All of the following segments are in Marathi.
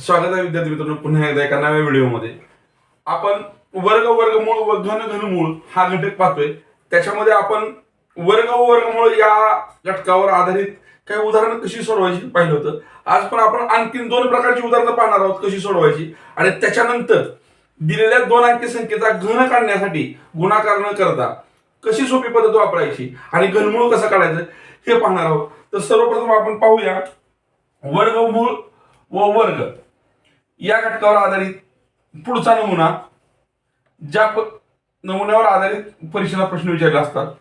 स्वागत आहे विद्यार्थी मित्रांनो पुन्हा एकदा एका नव्या व्हिडिओमध्ये. आपण वर्ग वर्गमूळ व घन घनमूळ हा घटक पाहतोय. त्याच्यामध्ये आपण वर्ग व वर्गमूळ या घटकावर आधारित काही उदाहरणं कशी सोडवायची पाहिलं होतं. आज पण आपण आणखी दोन प्रकारची उदाहरणं पाहणार आहोत कशी सोडवायची. आणि त्याच्यानंतर दिलेल्या दोन अंकी संख्येचा घन काढण्यासाठी गुणाकार न करता कशी सोपी पद्धत वापरायची आणि घनमूळ कसं काढायचं हे पाहणार आहोत. तर सर्वप्रथम आपण पाहूया. वर्गमूळ व वर्ग. या घटकावर आधारित पुढचा नमुना ज्या प- नमुन्यावर आधारित परीक्षेला प्रश्न विचारले असतात.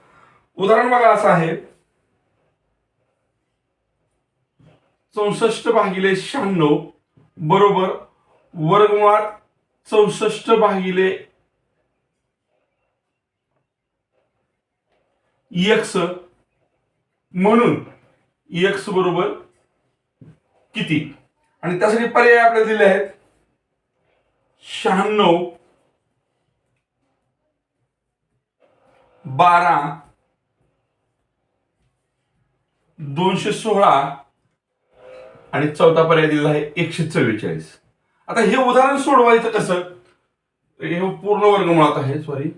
उदाहरण बघा असं आहे. चौसष्ट भागिले शहाण्णव बरोबर वर्गमुळात चौसष्ट भागिले एक्स म्हणून एक्स बरोबर किती? आणि त्यासाठी पर्याय आपल्याला दिले आहेत. शहाण्णव बारा दोनशे सोळा आणि चौथा पर्याय दिलेला आहे एकशे चव्वेचाळीस. आता हे उदाहरण सोडवायचं कसं? हे पूर्ण वर्ग मुळात आहे सॉरी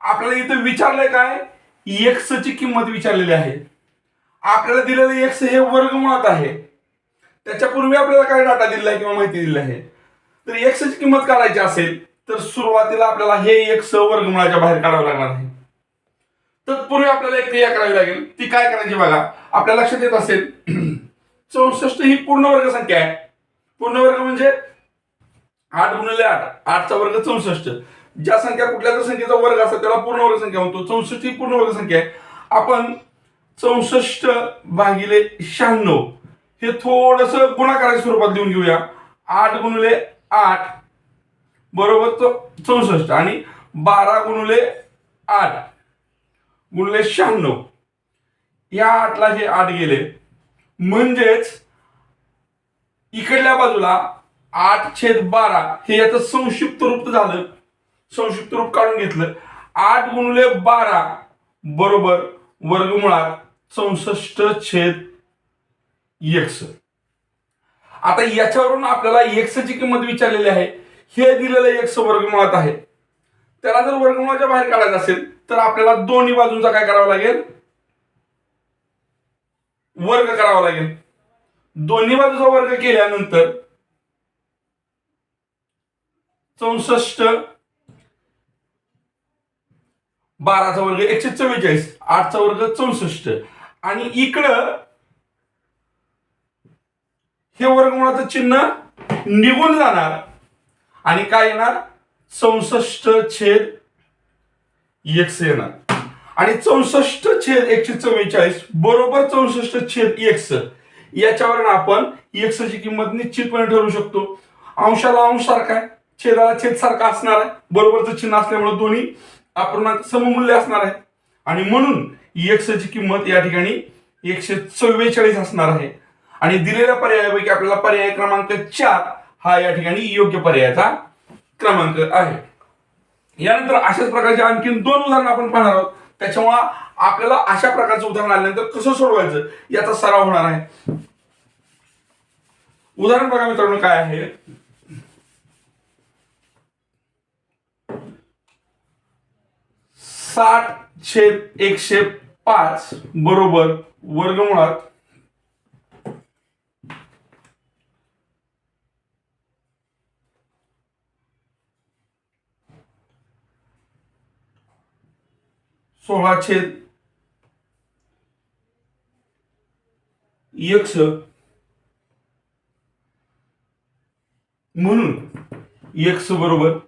आपल्याला इथं विचारलंय काय? एक्स ची किंमत विचारलेली आहे. आपल्याला दिलेलं एक्स हे वर्ग मुळात आहे. त्याच्यापूर्वी आपल्याला काय डाटा दिलेला आहे किंवा माहिती दिली आहे. तर एक्सची किंमत काढायची असेल तर सुरुवातीला आपल्याला हे एक्स वर्गमुळाच्या बाहेर काढावं लागणार आहे. तत्पूर्वी आपल्याला एक क्रिया करावी लागेल. ती काय करायची बघा. आपल्या लक्षात येत असेल चौसष्ट ही पूर्ण वर्ग संख्या आहे. पूर्ण वर्ग म्हणजे आठ गुणिले आठ. आठचा वर्ग चौसष्ट. ज्या संख्या कुठल्या तर संख्येचा वर्ग असतात त्याला पूर्ण वर्ग संख्या म्हणतो. चौसष्ट ही पूर्ण वर्ग संख्या आहे. आपण चौसष्ट भागिले शहाण्णव. हे थोडस गुणाकाराच्या स्वरूपात लिहून घेऊया. आठ गुणले आठ बरोबर चौसष्ट. आणि बारा गुणले आठ गुणले शहाण्णव. या आठला हे आठ गेले. म्हणजेच इकडल्या बाजूला आठ छेद बारा हे याचं संक्षिप्त रूप झालं. संक्षिप्त रूप काढून घेतलं. आठ गुणले बारा बरोबर वर्गमुळात चौसष्ट छेद एक्स आता याच्यावरून आपल्याला एक्सची किंमत विचारलेली आहे. हे दिलेलं एक्स वर्गमुळात आहे. त्याला जर वर्गमुळाच्या बाहेर काढायचं असेल तर आपल्याला दोन्ही बाजूंचा काय करावं लागेल? वर्ग करावा लागेल. दोन्ही बाजूचा वर्ग केल्यानंतर चौसष्ट बाराचा वर्ग एकशे चव्वेचाळीस आठचा वर्ग चौसष्ट. आणि इकडं हे वर्गमुळाचं चिन्ह निघून जाणार. आणि काय येणार? चौसष्ट छेद एक्स येणार. आणि चौसष्ट छेद एकशे चव्वेचाळीस बरोबर चौसष्ट छेद एक्स याच्यावर आपण एक्सची किंमत निश्चितपणे ठरवू शकतो. अंशाला अंश सारखा आहे. छेदाला छेद सारखा असणार आहे. बरोबरचं चिन्ह असल्यामुळे दोन्ही अपूर्णांक सममूल्य असणार आहे. आणि म्हणून एक्स ची किंमत या ठिकाणी एकशे चव्वेचाळीस असणार आहे. आणि दिलेल्या पर्यायापैकी आपल्याला पर्याय क्रमांक चार हा या ठिकाणी योग्य पर्यायाचा क्रमांक आहे. यानंतर अशाच प्रकारचे आणखीन दोन उदाहरणं आपण पाहणार आहोत. त्याच्यामुळं आपल्याला अशा प्रकारचं उदाहरण आल्यानंतर कसं सोडवायचं याचा सराव होणार आहे. उदाहरण बघा मित्रांनो काय आहे. साठ छेद एकशे पाच बरोबर वर्गमुळात सोळा छेद म्हणून यक्ष बरोबर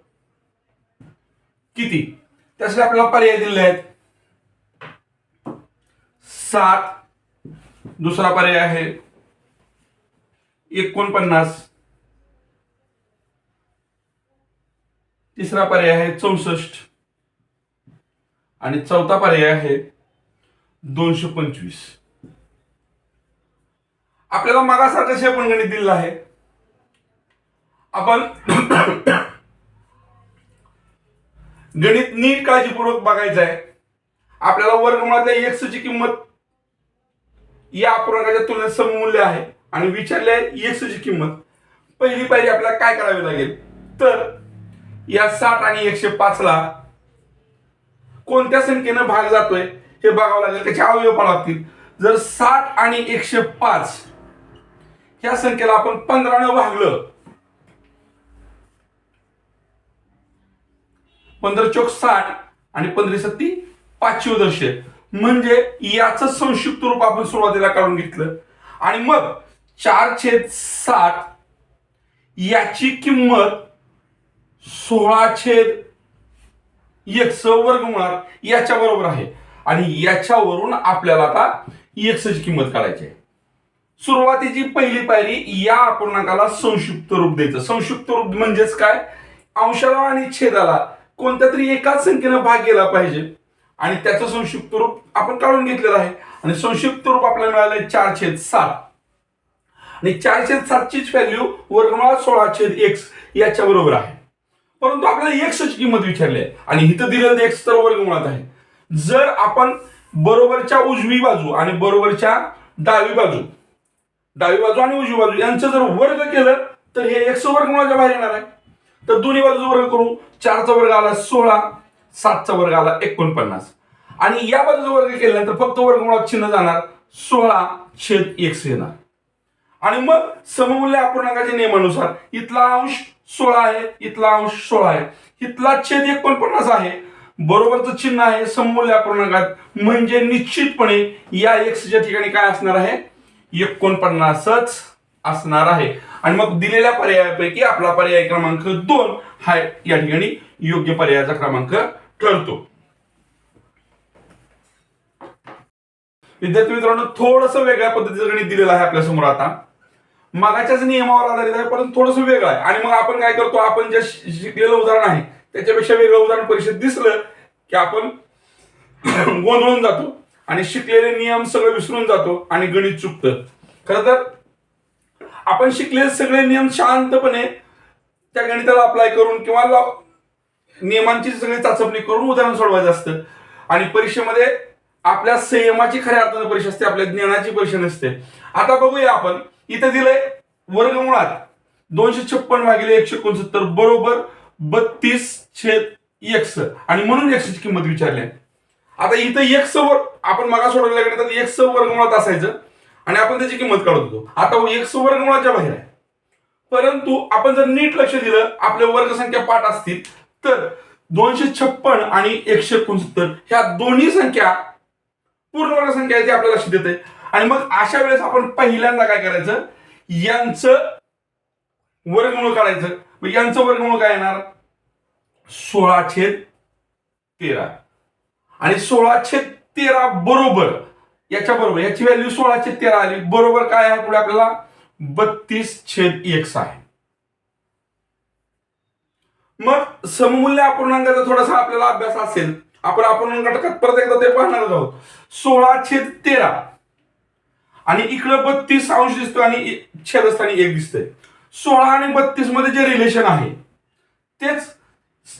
किती? त्यासाठी आपल्याला पर्याय दिलेले आहेत. सात. दुसरा पर्याय आहे एकोणपन्नास. तिसरा पर्याय आहे चौसष्ट. आणि चौथा पर्याय आहे दोनशे पंचवीस. आपल्याला मागासारखं शे आपण गणित दिलेलं आहे. आपण गणित नीट काळजीपूर्वक बघायचं आहे. आपल्याला वर्गमुळातल्या एक्सची किंमत या अपूर्णांकाच्या तुलनेत सममूल्य आहे. आणि विचारले एक्सची किंमत. पहिली पायरी आपल्याला काय करावी लागेल? तर या साठ आणि एकशे पाचला कोणत्या संख्येनं भाग जातोय हे बघावं लागेल. त्याचे अवयव पण लागतील. जर साठ आणि एकशे पाच ह्या संख्येला आपण पंधरानं भागलं. पंधरा चौक साठ आणि पंधरा सत्ती पाचशे दर्शे. म्हणजे याचं संक्षिप्त रूप आपण सुरुवातीला काढून घेतलं. आणि मग चार छेद साठ याची किंमत सोळा छेद एक्स वर्गमुळात याच्या बरोबर आहे. आणि याच्यावरून आपल्याला आता एक्सची किंमत काढायची आहे. सुरुवातीची पहिली पायरी या अपूर्णांकाला संक्षिप्त रूप द्यायचं. संक्षिप्त रूप म्हणजेच काय? अंशाला आणि छेदाला कोणत्या तरी एकाच संख्येनं भाग गेला पाहिजे. आणि त्याचं संक्षिप्त रूप आपण काढून घेतलेलं आहे. आणि संक्षिप्त रूप आपल्याला मिळालं चार छेद सात. आणि चार छेद सातचीच व्हॅल्यू वर्गमुळात सोळा छेद एक्स याच्या बरोबर आहे. परंतु आपल्याला एक्सची किंमत विचारली आहे. आणि इथं दिलेलं एक्स तर वर्गमुळात आहे. जर आपण बरोबरच्या उजवी बाजू आणि बरोबरच्या डावी बाजू डावी बाजू आणि उजवी बाजू यांचं जर वर्ग केलं तर हे एक्स वर्गमुळाच्या बाहेर येणार आहे. तर दोन्ही बाजूचा वर्ग करू चारचा वर्ग आला सोळा सातचा वर्ग आला एकोणपन्नास. आणि या बाजूचा वर्ग केल्यानंतर फक्त वर्गमुळात चिन्ह जाणार सोळा छेद एक्स येणार. आणि मग सममूल्य अपूर्णांकाच्या नियमानुसार इथला अंश सोळा आहे इथला अंश सोळा आहे. इथला छेद एकोणपन्नास आहे. बरोबरचं चिन्ह आहे सममूल्य अपूर्णांकात म्हणजे निश्चितपणे या एक्सच्या ठिकाणी काय असणार आहे? एकोणपन्नासच असणार आहे. आणि मग दिलेल्या पर्यायापैकी आपला पर्याय क्रमांक दोन हा या ठिकाणी योग्य पर्यायाचा क्रमांक ठरतो. विद्यार्थी मित्रांनो थोडस वेगळ्या पद्धतीचं गणित दिलेलं आहे आपल्यासमोर आता. मगाच्याच नियमावर आधारित आहे परंतु थोडस वेगळं आहे. आणि मग आपण काय करतो आपण जे शिकलेलं उदाहरण आहे त्याच्यापेक्षा वेगळं उदाहरण परीक्षेत दिसलं की आपण गोंधळून जातो आणि शिकलेले नियम सगळं विसरून जातो आणि गणित चुकतं. खरं तर आपण शिकलेले सगळे नियम शांतपणे त्या गणिताला अप्लाय करून किंवा नियमांची सगळी चाचपणी करून उदाहरण सोडवायचं असतं. आणि परीक्षेमध्ये आपल्या संयमाची खऱ्या अर्थानं परीक्षा असते आपल्या ज्ञानाची परीक्षा नसते. आता बघूया आपण. इथं दिलंय वर्गमुळात. दोनशे छप्पन भागिले एकशे एकोणसत्तर बरोबर बत्तीस छेद एक्स. आणि म्हणून एक्सची किंमत विचारली. आहे. आता इथं एक्स वर आपण मागा सोडवल्या गणितात एक्स वर्गमुळात असायचं. आणि आपण त्याची किंमत काढत होतो. आता हो एक्स वर्गमुळाच्या बाहेर आहे. परंतु आपण जर नीट लक्ष दिलं आपल्या वर्गसंख्या पाठ असतील तर दोनशे छप्पन आणि एकशे एकोणसत्तर ह्या दोन्ही संख्या पूर्ण वर्ग संख्या आहे ती आपल्याला लक्ष देते आणि मग अशा वेळेस आपण पहिल्यांदा काय करायचं? यांचं वर्गमूळ काढायचं. यांचं वर्गमूळ काय येणार? सोळा छेद तेरा. आणि सोळा छेद तेरा बरोबर. याच्या बरोबर. याची व्हॅल्यू सोळा छेद तेरा आली. बरोबर काय आहे पुढे आपल्याला? बत्तीस छेद एक्स आहे. मग सममूल्य अपूर्णांकाचा थोडासा आपल्याला अभ्यास असेल. आपण अपूर्णांक घटकात परत एकदा ते पाहणार आहोत. सोळा छेद तेरा. आणि इकडं बत्तीस अंश दिसतो आणि छेदस्थानी एक दिसतंय. सोळा आणि बत्तीसमध्ये जे रिलेशन आहे तेच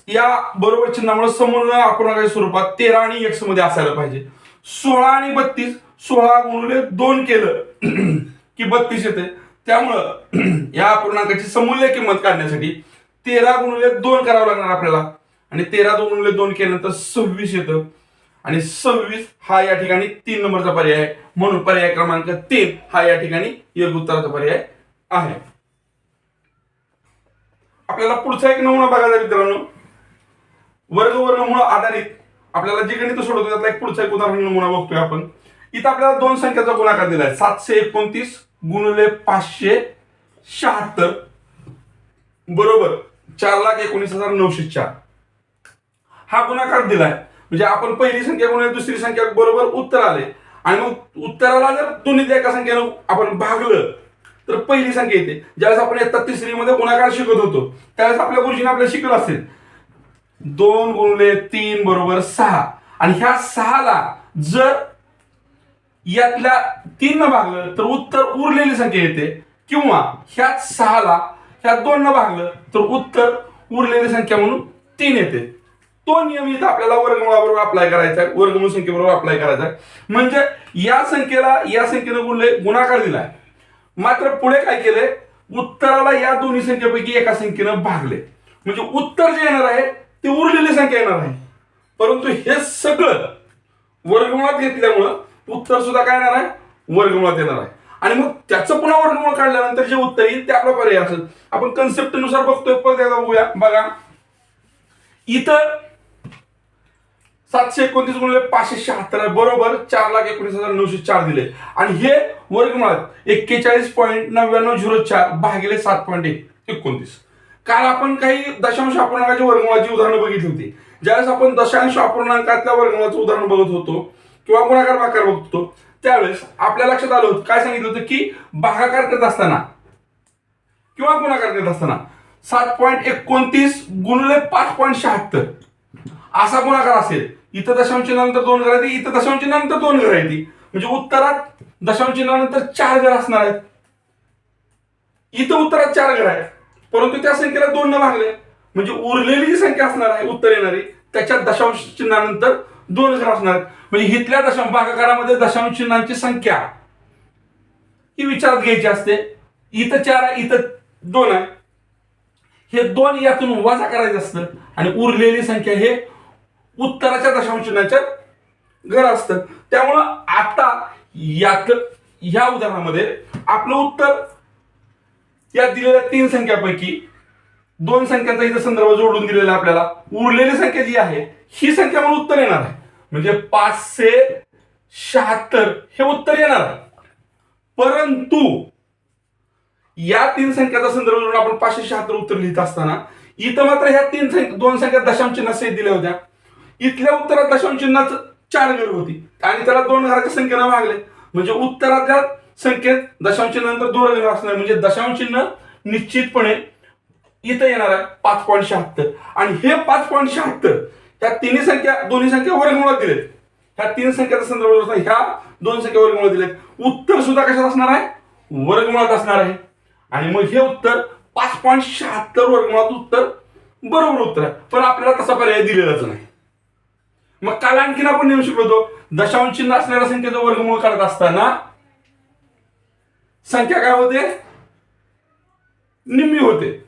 या बरोबर चिन्हामुळे समन्वय अपूर्णांकाच्या स्वरूपात तेरा आणि एक्समध्ये असायला पाहिजे. सोळा आणि बत्तीस सोळा गुणले दोन केलं की बत्तीस येते त्यामुळं या अपूर्णांकाची समूल्य किंमत काढण्यासाठी तेरा गुणले दोन करावं लागणार आपल्याला. आणि तेरा दोन गुणले दोन केल्यानंतर सव्वीस येतं. आणि सव्वीस हा या ठिकाणी तीन नंबरचा पर्याय आहे. म्हणून पर्याय क्रमांक तीन हा या ठिकाणी योग्य उत्तराचा पर्याय आहे. आपल्याला पुढचा एक नमुना बघायचा मित्रांनो. वर्ग वर्गमुळे आधारित आपल्याला जे गणित सोडवतो त्यातला एक पुढचा एक उदाहरण नमुना बघतोय आपण. इथं आपल्याला दोन संख्याचा गुणाकार दिलाय. आहे सातशे एकोणतीस गुणले पाचशे शहात्तर. बरोबर. चार लाख एकोणीस हजार नऊशे चार. हा गुणाकार दिलाय. म्हणजे आपण पहिली संख्या गुणले दुसरी संख्या बरोबर उत्तर आले. आणि मग उत्तराला जर दोन्ही एका संख्येनं आपण भागलं तर पहिली संख्या येते. ज्यावेळेस आपण इयत्ता तिसरीमध्ये गुणाकार शिकत होतो त्यावेळेस आपल्या गुरुजीने आपल्याला शिकलं असेल. दोन गुणले तीन बरोबर सहा. आणि ह्या सहाला जर यातल्या तीन न भागलं तर उत्तर उरलेली संख्या येते. किंवा ह्या सहाला ह्या दोन न भागलं तर उत्तर उरलेली संख्या म्हणून तीन येते. तो नियम इथं आपल्याला वर्गमुळाबरोबर अप्लाय करायचा आहे. वर्गमूळ संख्येबरोबर अप्लाय करायचा आहे. म्हणजे या संख्येला या संख्येनं गुणले गुणाकार दिलाय. मात्र पुढे काय केले उत्तराला या दोन्ही संख्येपैकी एका संख्येनं भागले. म्हणजे उत्तर जे येणार आहे ते उरलेली संख्या येणार आहे. परंतु हे सगळं वर्गमुळात घेतल्यामुळं उत्तर सुद्धा काय येणार आहे? वर्गमुळात येणार आहे. आणि मग त्याचं पुन्हा वर्गमूळ काढल्यानंतर जे उत्तर येईल ते आपला पर्याय असेल. आपण कन्सेप्टनुसार बघतोय परत एकदा बघूया. बघा. इथं सातशे एकोणतीस गुणिले पाचशे शहात्तर आहे. बरोबर चार लाख एकोणीस हजार नऊशे चार दिले. आणि हे वर्गमुळात एक्केचाळीस पॉईंट नव्याण्णव झिरो चार भागिले सात पॉईंट एक एकोणतीस. काल आपण काही दशांश अपूर्णांकाची वर्गमुळाची उदाहरणं बघितली होती. ज्यावेळेस आपण दशांश अपूर्णांकातल्या वर्गमुळाचं उदाहरण बघत होतो किंवा गुणाकार भाकार बघतो त्यावेळेस आपल्या लक्षात आलं होतं काय सांगितलं होतं की भागाकार करत असताना किंवा गुणाकार करत असताना सात पॉईंट एकोणतीस गुणले पाच पॉईंट शहात्तर असा गुणाकार असेल. इथं दशांश दोन घर आहेत इथं दशांश दोन घर आहेत म्हणजे उत्तरात दशांश चार घर असणार आहेत. इथं उत्तरात चार घर आहेत. परंतु त्या संख्येला दोन न भागले. म्हणजे उरलेली जी संख्या असणार आहे उत्तर येणारी त्याच्या दशांश चिन्हानंतर दोन घर असणार आहेत. म्हणजे इथल्या दशांश भागाकारामध्ये दशांश चिन्हांची संख्या ही विचारात घ्यायची असते. इथं चार आहे इथं दोन आहे. हे दोन यातून वजा करायचं असतं. आणि उरलेली संख्या हे उत्तराच्या दशांशनाच्या घर असतं. त्यामुळं आता यात ह्या उदाहरणामध्ये आपलं उत्तर या दिलेल्या तीन संख्यापैकी दोन संख्यांचा इथं संदर्भ जोडून दिलेला आपल्याला. उरलेली संख्या जी आहे ही संख्या म्हणून उत्तर येणार आहे. म्हणजे पाचशे शहात्तर हे उत्तर येणार आहे. परंतु या तीन संख्याचा संदर्भ जोडून आपण पाचशे शहात्तर उत्तर लिहित असताना इथं मात्र ह्या तीन संख्या दोन संख्या दशांश नसे दिल्या होत्या. इथल्या उत्तरात दशांश चिन्हात चार घर होती. आणि त्याला दोन घराच्या संख्येनं भागले. म्हणजे उत्तरातल्या संख्येत दशांश चिन्हानंतर दोन घर असणार. म्हणजे दशांश चिन्ह निश्चितपणे इथं येणार आहे पाच पॉईंट शहात्तर. आणि हे पाच पॉईंट शहात्तर ह्या तिन्ही संख्या दोन्ही संख्या वर्गमुळात दिलेत. ह्या तीन संख्याचा संदर्भ ह्या दोन संख्या वर्गमुळात दिलेत. उत्तर सुद्धा कशात असणार आहे? वर्गमुळात असणार आहे. आणि मग हे उत्तर पाच पॉईंट शहात्तर वर्गमुळात उत्तर बरोबर उत्तर आहे. पण आपल्याला तसा पर्याय दिलेलाच नाही. मग काल आणखीन आपण नेऊ शकलो होतो. दशांश चिन्ह असलेल्या संख्येचा वर्गमूळ काढत असताना संख्या काय होते? निम्मी होते.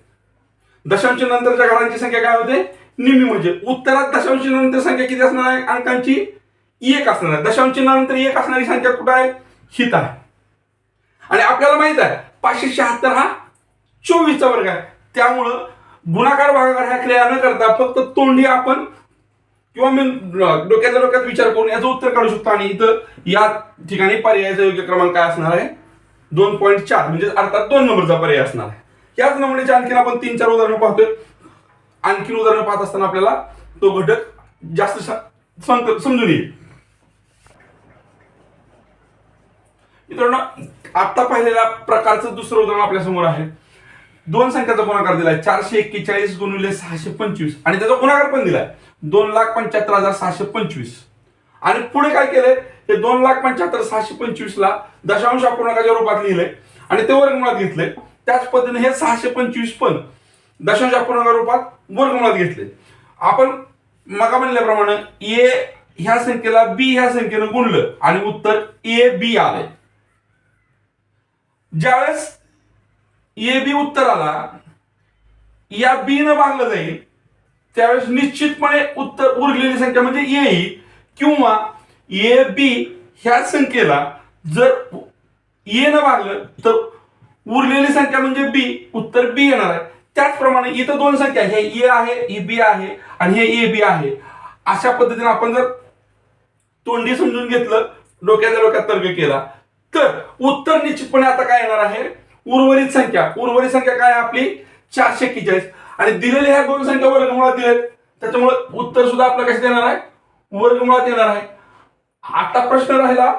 दशांश नंतरच्या घरांची संख्या काय होते? निम्मी म्हणजे उत्तरात दशांश नंतर संख्या किती असणार आहे? अंकांची एक असणार आहे. दशांश नंतर एक असणारी संख्या कुठं आहे? हित आहे. आणि आपल्याला माहीत आहे पाचशे शहात्तर हा चोवीसचा वर्ग आहे. त्यामुळं गुणाकार भागाकार ह्या क्रिया न करता फक्त तोंडी आपण किंवा मी डोक्यातल्या डोक्यात विचार करून याचं उत्तर काढू शकतो आणि इथं या ठिकाणी पर्यायाचा योग्य क्रमांक काय असणार आहे? दोन पॉईंट चार म्हणजे अर्थात दोन नंबरचा पर्याय असणार आहे. याच नंबरचे आणखीन आपण तीन चार उदाहरणं पाहतोय. आणखीन उदाहरणं पाहत असताना आपल्याला तो घटक जास्त समजून येईल. मित्रांनो आता पाहिलेल्या प्रकारचं दुसरं उदाहरण आपल्यासमोर आहे. दोन संख्याचा गुणाकार दिलाय. चारशे एक्केचाळीस गुणिले सहाशे पंचवीस. आणि त्याचा गुणाकार पण दिलाय. दोन लाख पंच्याहत्तर हजार सहाशे पंचवीस. आणि पुढे काय केलंय? ते दोन लाख पंच्याहत्तर सहाशे पंचवीस ला दशांश अपूर्णांकाच्या रूपात लिहिलंय. आणि ते वर्गमुळात घेतले त्याच पद्धतीने हे सहाशे पंचवीस पण दशांश अपूर्णांका रूपात वर्गमुळात घेतले आपण मगा म्हणल्याप्रमाणे ए ह्या संख्येला बी ह्या संख्येनं गुणलं. आणि उत्तर ए बी आलंय. ज्यावेळेस ए बी उत्तर आला या बी न भागलं जाईल त्यावेळेस निश्चितपणे उत्तर उरलेली संख्या म्हणजे ए येईल किंवा ए बी ह्या संख्येला जर ए न भागलं तर उरलेली संख्या म्हणजे बी उत्तर बी येणार आहे. त्याचप्रमाणे इथं दोन संख्या हे ए आहे ए बी आहे आणि हे ए बी आहे. अशा पद्धतीने आपण जर तोंडी समजून घेतलं डोक्याच्या डोक्यात तर्क केला तर उत्तर निश्चितपणे आता काय येणार आहे? उर्वरित संख्या. उर्वरित संख्या काय आपली? चारशे एक्केचाळीस. आणि दिलेल्या ह्या दोन संख्या वर्गमुळात दिलेत. त्याच्यामुळे उत्तर सुद्धा आपलं कसं देणार आहे? वर्गमुळात येणार आहे. आता प्रश्न राहिला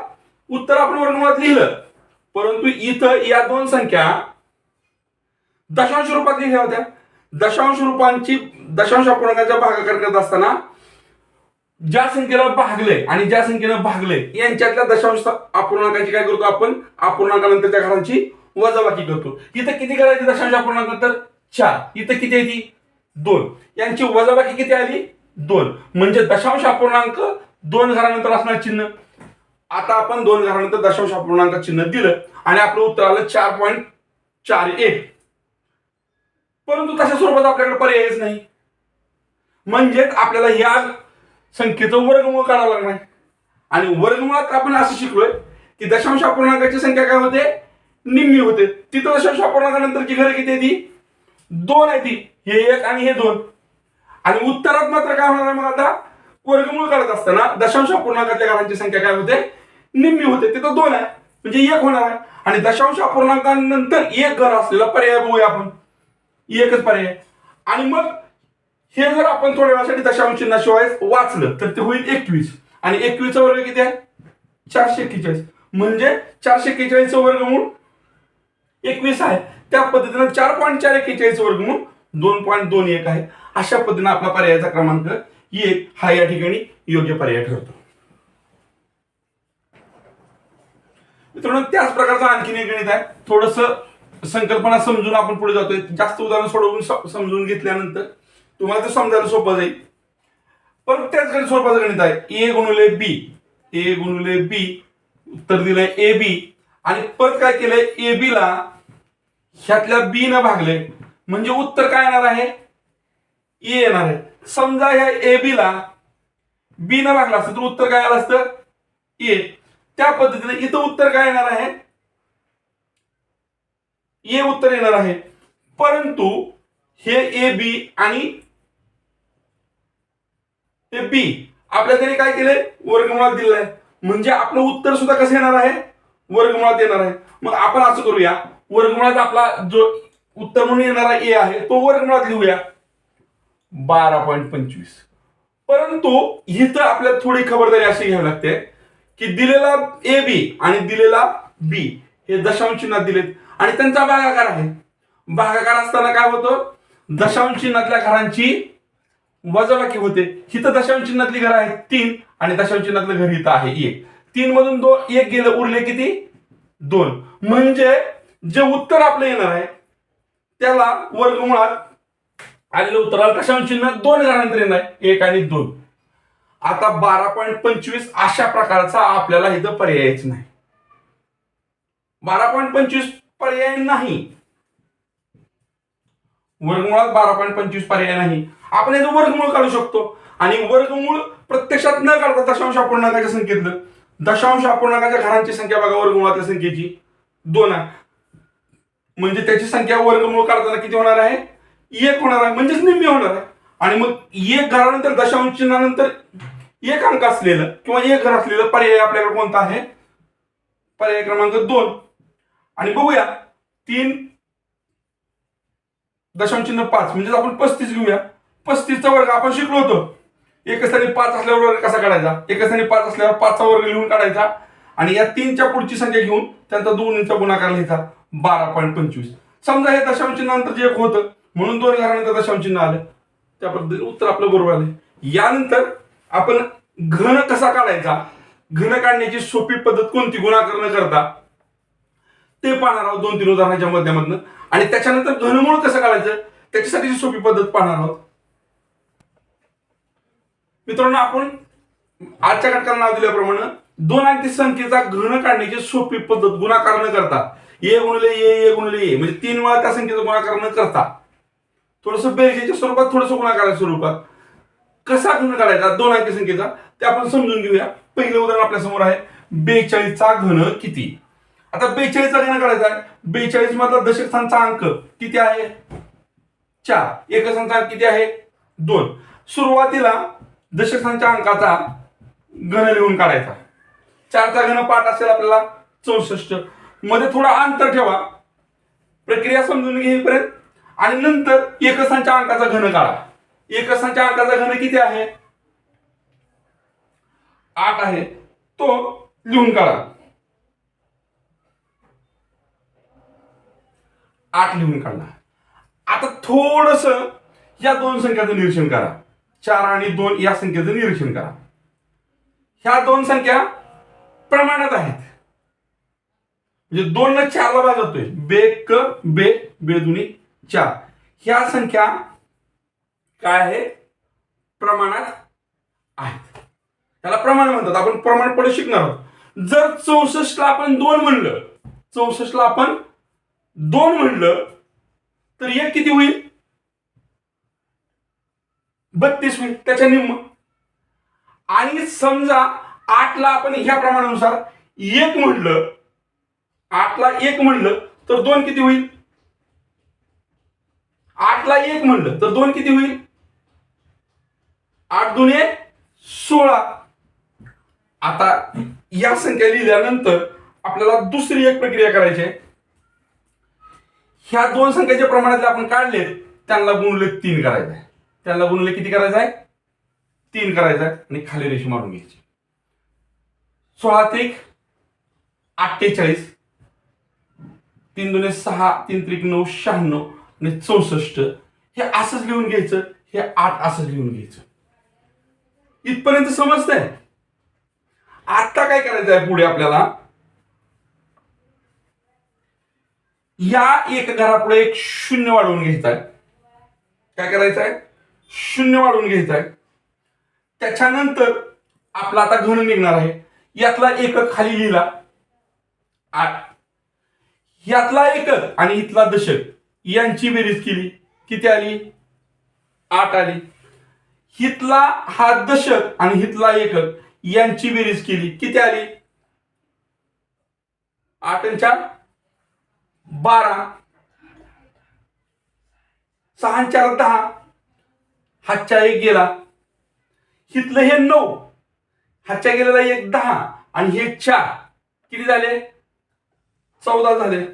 उत्तर आपण वर्गमुळात लिहिलं. परंतु इथं या दोन संख्या दशांश रूपात लिहिल्या होत्या. दशांश रूपांची दशांश अपूर्णांकाच्या भागाकार करत असताना ज्या संख्येला भागले आणि ज्या संख्येनं भागले यांच्यातल्या दशांश अपूर्णांकाची काय करतो आपण? अपूर्णांकानंतरच्या घरांची वजाबाकी करतो. इथं किती करायची दशांश अपूर्णांक तर चार. इथं किती आहे ती? दोन. यांची वजाबाकी किती आली? दोन. म्हणजे दशांश अपूर्णांक दोन घरानंतर असणार चिन्ह. आता आपण दोन घरानंतर दशांश अपूर्णांक चिन्ह दिलं आणि आपलं उत्तर आलं चार पॉईंट चार एक. परंतु तशा स्वरूपात आपल्याकडे पर्यायच नाही. म्हणजेच आपल्याला या संख्येचं वर्गमूळ काढावं लागणार. आणि वर्गमुळात आपण असं शिकलोय की दशांश अपूर्णांकाची संख्या काय होते? निम्मी होते. तिथं दशांश अपूर्णांकानंतरची घरं किती आहे ती दोन आहे ती हे एक आणि हे दोन. आणि उत्तरात मात्र काय होणार आहे मग आता? वर्गमूळ करत असताना दशांश अपूर्णांकातल्या घरांची संख्या काय होते? निम्मी होते. तिथं दोन आहे. म्हणजे एक होणार आहे. आणि दशांश अपूर्णांकानंतर एक घर असलेला पर्याय बघूया आपण. एकच पर्याय. आणि मग हे जर आपण थोड्या वेळासाठी दशांश चिन्हाशिवाय वाचलं तर ते होईल एकवीस. आणि एकवीसचा वर्ग किती आहे? चारशे एक्केचाळीस. म्हणजे चारशे एक्केचाळीसचं वर्गमूळ एकवीस आहे. त्या पद्धतीनं चार पॉईंट चार एक्केचाळीस वर्गमूळ दोन पॉईंट दोन एक आहे. अशा पद्धतीने आपला पर्यायाचा क्रमांक एक हा या ठिकाणी योग्य पर्याय ठरतो. मित्रांनो त्याच प्रकारचं आणखीन एक गणित आहे. थोडस संकल्पना समजून आपण पुढे जातोय. जास्त उदाहरण सोडवून समजून घेतल्यानंतर तुम्हाला ते समजायला सोपं जाईल. पण त्याच गणित स्वरूपाचं गणित आहे. ए गुणुले बी. ए गुणुले बी. उत्तर दिलंय ए बी. आणि परत काय केलंय? ए बी ला ह्यातल्या बी न भागले म्हणजे उत्तर काय येणार आहे? ए येणार आहे. समजा ह्या ए बी ला बी न भागला असतं तर उत्तर काय आलं असतं? ए. त्या पद्धतीने इथं उत्तर काय येणार आहे? ए उत्तर येणार आहे. परंतु हे ए बी आणि हे बी आपल्या त्याने काय केलंय? वर्गमुळात दिलेलं आहे म्हणजे आपलं उत्तर सुद्धा कसं येणार आहे? वर्गमुळात येणार आहे. मग आपण असं करूया. वर्गमुळात आपला जो उत्तर म्हणून येणारा ए आहे तो वर्गमुळात लिहूया. बारा पॉईंट पंचवीस. परंतु इथं आपल्याला थोडी खबरदारी अशी घ्यावी लागते की दिलेला ए बी आणि दिलेला बी हे दशांश चिन्हात दिलेत. आणि त्यांचा भागाकार आहे. भागाकार असताना काय होतं? दशांश चिन्हातल्या घरांची वजाबाकी होते. इथं दशांश चिन्हातली घरं आहेत तीन आणि दशांश चिन्हातलं घर इथं आहे एक. तीन मधून दोन एक गेलं उरले किती? दोन. म्हणजे जे उत्तर आपलं येणार आहे त्याला वर्गमुळात आलेलं उत्तराला दशांश चिन्ह? दोन घरानंतर येणार आहे. एक आणि दोन. आता बारा पॉईंट पंचवीस अशा प्रकारचा आपल्याला इथं पर्यायच नाही. बारा पॉईंट पंचवीस पर्याय नाही. वर्गमुळात बारा पॉईंट पंचवीस पर्याय नाही. आपण याचं वर्गमूळ काढू शकतो. आणि वर्गमूळ प्रत्यक्षात न काढता दशांश अपूर्णांकाच्या संख्येतलं. दशांश अपूर्णांकाच्या घरांची संख्या बघा वर्गमुळातल्या संख्येची. दोन आहे. म्हणजे त्याची संख्या वर्गमूळ काढताना किती होणार आहे? एक होणार आहे म्हणजेच निम्मी होणार आहे. आणि मग एक घरानंतर दशांश चिन्हानंतर एक अंक असलेलं किंवा एक घर असलेलं पर्याय आपल्याकडे कोणता आहे? पर्याय क्रमांक दोन. आणि बघूया तीन दशांश चिन्ह पाच म्हणजे आपण पस्तीस घेऊया. पस्तीसचा वर्ग आपण शिकलो होतो. एकस्थानी पाच असल्यावर वर्ग कसा काढायचा? एकस्थानी पाच असल्यावर पाचचा वर्ग लिहून काढायचा. आणि या तीनच्या पुढची संख्या घेऊन त्यांचा दोन्हीचा गुणाकार लिहायचा बारा पॉईंट पंचवीस. समजा हे दशांश चिन्हानंतर जे एक होतं म्हणून दोन घरानंतर दशांश चिन्ह आलं. त्या पद्धतीने उत्तर आपलं बरोबर आलं यानंतर आपण घन कसा काढायचा? घन काढण्याची सोपी पद्धत कोणती? गुणाकार न करता. ते पाहणार आहोत दोन तीन उदाहरणाच्या माध्यमातून. आणि त्याच्यानंतर घनमूळ कसं काढायचं? त्याच्यासाठीची सोपी पद्धत पाहणार आहोत. मित्रांनो आपण आजच्या घटकाला नाव दिल्याप्रमाणे दोन अंकी संख्येचा घन काढण्याची सोपी पद्धत गुणाकार न करता. ए गुणले ए ए गुणले ए. म्हणजे तीन वेळा त्या संख्येचा गुणाकार न करता. थोडस बेरजेच्या स्वरूपात थोडस गुणाकाराच्या स्वरूपात. कसा घन काढायचा? दोन अंकी संख्येचा ते आपण समजून घेऊया. पहिलं उदाहरण आपल्यासमोर आहे. बेचाळीसचा घन किती? आता बेचाळीसचा घन काढायचा आहे. बेचाळीस मधला दशकस्थानचा अंक किती आहे? चार. एक अंक किती आहे? दोन. सुरुवातीला दशकस्थानच्या अंकाचा घन लिहून काढायचा. चारचा घन पाठ असेल आपल्याला चौसष्ट. मध्ये थोडा अंतर ठेवा. प्रक्रिया समजून घेईपर्यंत आणि नंतर एकसांच्या अंकाचा घन काढा. एकसांच्या अंकाचा घन किती आहे? आठ आहे. तो लिहून काढा. आठ लिहून काढला आता थोडस या दोन संख्याचं निरीक्षण करा. चार आणि दोन या संख्येचं निरीक्षण करा. ह्या दोन संख्या प्रमाणात आहेत. म्हणजे दोन न चारला भाग होतोय बे क बे बे दुनी चार. ह्या संख्या काय आहे? प्रमाणात आहेत. त्याला प्रमाण म्हणतात. आपण प्रमाण पडू शिकणार आहोत. जर चौसष्टला आपण दोन म्हणलं चौसष्टला आपण दोन म्हणलं तर एक किती होईल? बत्तीस होईल. त्याच्या निम्म. आणि समजा आठला आपण ह्या प्रमाणानुसार एक म्हटलं आठला एक म्हणलं तर दोन किती होईल? आठला एक म्हणलं तर दोन किती होईल? आठ दोन एक सोळा. आता या संख्या लिहिल्यानंतर आपल्याला दुसरी एक प्रक्रिया करायची आहे. ह्या दोन संख्येच्या प्रमाणातले आपण काढले त्यांना गुणले तीन करायचं आहे. त्यांना गुणले किती करायचं आहे? तीन करायचं आहे आणि खाली रेषी मारून घ्यायची. सोळा त्रिक अठ्ठेचाळीस तीन दोन सहा तीन त्रिक नऊ शहाण्णव आणि चौसष्ट. हे असंच लिहून घ्यायचं हे आठ असंच लिहून घ्यायचं. इथपर्यंत समजतंय? आता काय करायचं आहे पुढे आपल्याला? या एक घरापुढे एक शून्य वाढवून घ्यायचा आहे. काय करायचं आहे? शून्य वाढवून घ्यायचं आहे. त्याच्यानंतर आपला आता घन निघणार आहे. यातला एकक खाली लिहिला. आठ यातला एकक आणि इथला दशक. यांची बेरीज केली. किती आली? आठ आली. हितला हा दशक आणि हितला एकक यांची बेरीज केली. किती आली? आठ चार? बारा. सहा चार दहा. हातच्या एक गेला. हितलं हे नऊ. हातच्या गेलेला एक दहा आणि हे चार. किती झाले? चौदा झाले.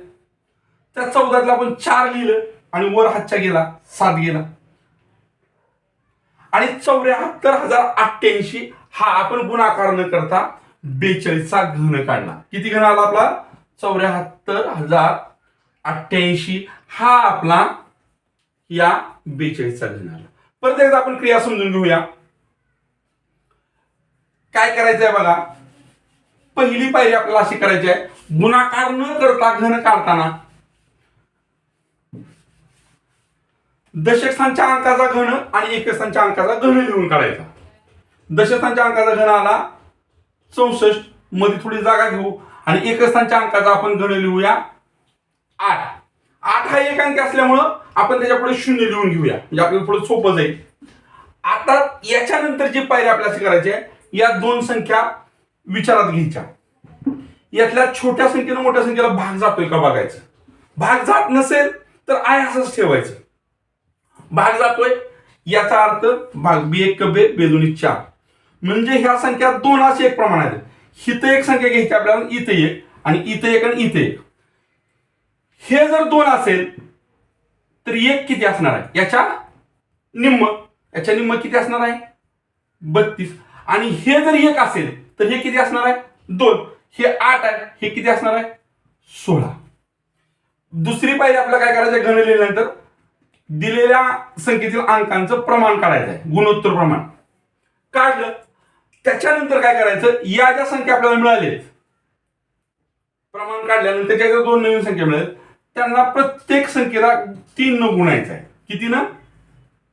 त्या चौदातला आपण चार लिहिलं आणि वर हातच्या गेला सात गेला. आणि चौऱ्याहत्तर हजार अठ्ठ्याऐंशी हा आपण गुणाकार न करता बेचाळीसचा घन काढला. किती घन आला आपला? चौऱ्याहत्तर हजार अठ्ठ्याऐंशी हा आपला या बेचाळीसचा घन आला. परत एकदा आपण क्रिया समजून घेऊया. काय करायचं आहे बघा? पहिली पायरी आपल्याला अशी करायची आहे. गुणाकार न करता घन काढताना. दशकस्थानच्या अंकाचा घन आणि एकस्थानच्या अंकाचा घन लिहून काढायचा. दशस्थानच्या अंकाचा घन आला. चौसष्टमध्ये थोडी जागा घेऊ. आणि एकस्थानच्या अंकाचा आपण घन लिहूया. आठ. आठ हा एक अंक असल्यामुळं आपण त्याच्या पुढे शून्य लिहून घेऊया. म्हणजे आपल्याला थोडं सोपं जाईल. आता याच्यानंतर जी पायरी आपल्याला अशी करायची आहे या दोन संख्या विचारात घ्यायच्या. यातल्या छोट्या संख्येनं मोठ्या संख्येला भाग जातोय का बघायचं. भाग जात नसेल तर आय असंच ठेवायचं. भाग जातोय याचा अर्थ भाग बी एक बे बेदोनी चार. म्हणजे ह्या संख्या दोन असे एक प्रमाण आहेत. हिथं एक संख्या घ्यायची आपल्याला इथे एक आणि इथे एक आणि इथे एक. हे जर दोन असेल तर एक किती असणार आहे? याच्या निम्म याच्या निम्म किती असणार आहे? बत्तीस. आणि हे जर एक असेल तर हे किती असणार आहे? दोन. हे आठ आहे हे किती असणार आहे? सोळा. दुसरी पायरी आपल्याला काय करायचं आहे? लिहिल्यानंतर दिलेल्या संख्येतील अंकांचं प्रमाण काढायचं आहे. गुणोत्तर प्रमाण. काढलं त्याच्यानंतर काय करायचं? या ज्या संख्या आपल्याला मिळालेत प्रमाण काढल्यानंतर ज्या ज्या दोन नवीन संख्या मिळाल्या त्यांना प्रत्येक संख्येला तीन न गुणायचं आहे. किती ना?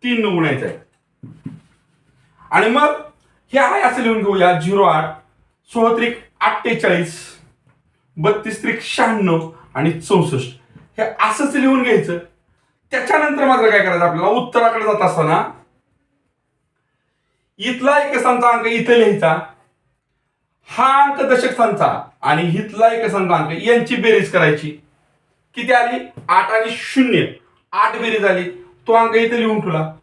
तीन न गुणायचं आहे. आणि मग हे आहे असं लिहून घेऊया. झिरो आठ सोळा त्रिक अठ्ठेचाळीस बत्तीस त्रिक शहाण्णव आणि चौसष्ट. हे असंच लिहून घ्यायचं. त्याच्यानंतर मात्र काय करायचं? आपल्याला उत्तराकडे जात असताना इथला एक स्थानचा अंक इथे लिहायचा. हा अंक दशक स्थानचा आणि हितला एक स्थानचा अंक यांची बेरीज करायची. किती आली? आठ आणि शून्य. आठ बेरीज आली. तो अंक इथे लिहून ठेवला.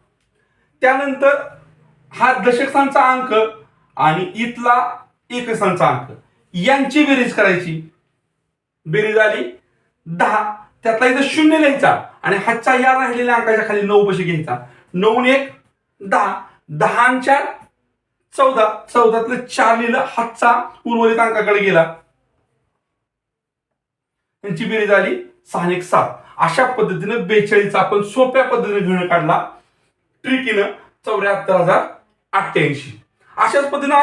त्यानंतर हा दशक अंक आणि इथला एक अंक. यांची बेरीज करायची. बेरीज आली दहा. त्यातला इथं शून्य लिहायचा आणि हातचा या राहिलेल्या अंकाच्या खाली नऊ पशी घ्यायचा. नऊ एक दहा. दहाच्या चौदा. चौदातलं चार लिहिलं हातचा उर्वरित अंकाकडे गेला. त्यांची बेरीज आली सहा एक सात. अशा पद्धतीनं बेचाळीसचा आपण सोप्या पद्धतीने घेणं काढला. ट्रिकीनं चौऱ्याहत्तर हजार अठ्ठ्याऐंशी अशाच पद्धतीनं